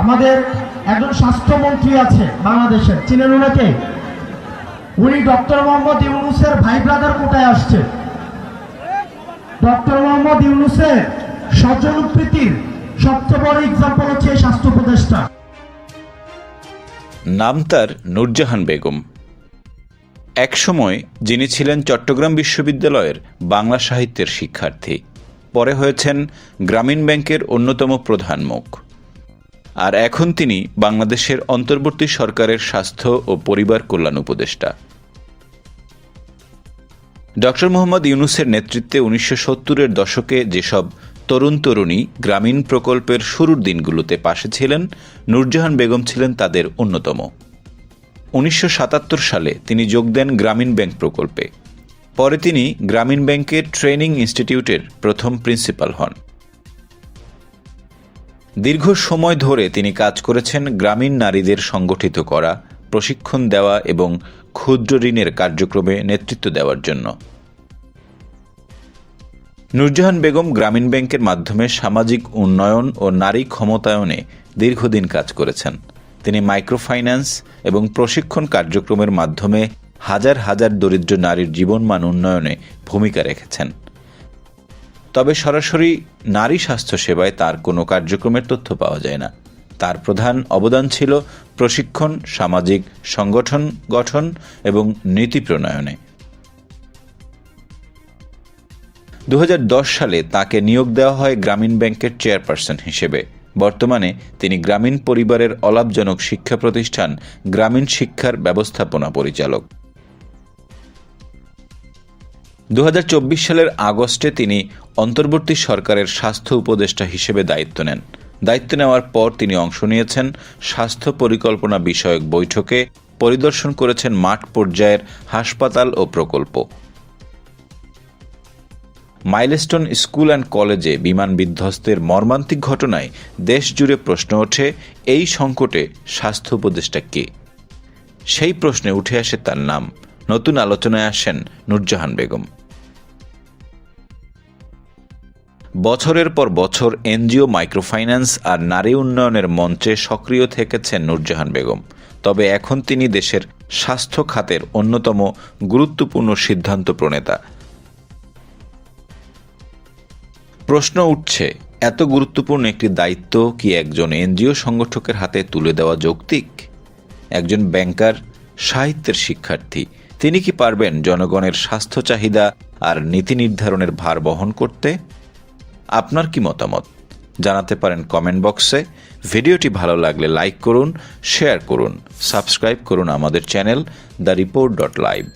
আমাদের একজন স্বাস্থ্যমন্ত্রী আছে বাংলাদেশের, চিনেন ওনাকে উনি ডক্টর মোহাম্মদ ইউনুসের ভাই ব্রাদার কোটায় আসছে? ডক্টর মোহাম্মদ ইউনুসের স্বজনপ্রীতির সবচেয়ে বড় এক্সাম্পল হচ্ছে এই স্বাস্থ্য উপদেষ্টা। নাম তার নূরজাহান বেগম। একসময় যিনি ছিলেন চট্টগ্রাম বিশ্ববিদ্যালয়ের বাংলা সাহিত্যের শিক্ষার্থী, পরে হয়েছেন গ্রামীণ ব্যাংকের অন্যতম প্রধান মুখ। আর এখন তিনি বাংলাদেশের অন্তর্বর্তী সরকারের স্বাস্থ্য ও পরিবার কল্যাণ উপদেষ্টা। ডক্টর মোহাম্মদ ইউনুসের নেতৃত্বে উনিশশো সত্তরের দশকে যেসব তরুণ তরুণী গ্রামীণ প্রকল্পের শুরুর দিনগুলোতে পাশে ছিলেন, নূরজাহান বেগম ছিলেন তাদের অন্যতম। উনিশশো সাতাত্তর সালে তিনি যোগ দেন গ্রামীণ ব্যাংক প্রকল্পে। পরে তিনি গ্রামীণ ব্যাংকের ট্রেনিং ইনস্টিটিউটের প্রথম প্রিন্সিপাল হন। দীর্ঘ সময় ধরে তিনি কাজ করেছেন গ্রামীণ নারীদের সংগঠিত করা, প্রশিক্ষণ দেওয়া এবং ক্ষুদ্র ঋণের কার্যক্রমে নেতৃত্ব দেওয়ার জন্য। নূরজাহান বেগম গ্রামীণ ব্যাংকের মাধ্যমে সামাজিক উন্নয়ন ও নারী ক্ষমতায়নে দীর্ঘদিন কাজ করেছেন। তিনি মাইক্রোফাইন্যান্স এবং প্রশিক্ষণ কার্যক্রমের মাধ্যমে হাজার হাজার দরিদ্র নারীর জীবনমান উন্নয়নে ভূমিকা রেখেছেন। তবে সরাসরি নারী স্বাস্থ্য সেবায় তার কোনো কার্যক্রমের তথ্য পাওয়া যায় না। তার প্রধান অবদান ছিল প্রশিক্ষণ, সামাজিক সংগঠন গঠন এবং নীতি প্রণয়নে। দু হাজার দশ সালে তাকে নিয়োগ দেওয়া হয় গ্রামীণ ব্যাংকের চেয়ারপারসন হিসেবে। বর্তমানে তিনি গ্রামীণ পরিবারের অলাভজনক শিক্ষা প্রতিষ্ঠান, গ্রামীণ শিক্ষার ব্যবস্থাপনা পরিচালক। দু হাজার চব্বিশ সালের আগস্টে তিনি অন্তর্বর্তী সরকারের স্বাস্থ্য উপদেষ্টা হিসেবে দায়িত্ব নেন। দায়িত্ব নেওয়ার পর তিনি অংশ নিয়েছেন স্বাস্থ্য পরিকল্পনা বিষয়ক বৈঠকে, পরিদর্শন করেছেন মাঠ পর্যায়ের হাসপাতাল ও প্রকল্প। মাইলস্টোন স্কুল অ্যান্ড কলেজে বিমান বিধ্বস্তের মর্মান্তিক ঘটনায় দেশ জুড়ে প্রশ্ন ওঠে, এই সংকটে স্বাস্থ্য উপদেষ্টা কে? সেই প্রশ্নে উঠে আসে তার নাম। নতুন আলোচনায় আসেন নূরজাহান বেগম। বছরের পর বছর এনজিও মাইক্রোফাইন্যান্স আর নারী উন্নয়নের মঞ্চে সক্রিয় থেকেছেন নূরজাহান বেগম। তবে এখন তিনি দেশের স্বাস্থ্য খাতের অন্যতম গুরুত্বপূর্ণ সিদ্ধান্ত প্রণেতা। প্রশ্ন উঠছে, এত গুরুত্বপূর্ণ একটি দায়িত্ব কি একজন এনজিও সংগঠকের হাতে তুলে দেওয়া যৌক্তিক? একজন ব্যাংকার, সাহিত্যের শিক্ষার্থী তিনি কি পারবেন জনগণের স্বাস্থ্য চাহিদা আর নীতি নির্ধারণের ভার বহন করতে? আপনার কি মতামত? জানাতে পারেন কমেন্ট বক্সে। ভিডিওটি ভালো লাগলে লাইক করুন, শেয়ার করুন, সাবস্ক্রাইব করুন আমাদের channel the report dot live.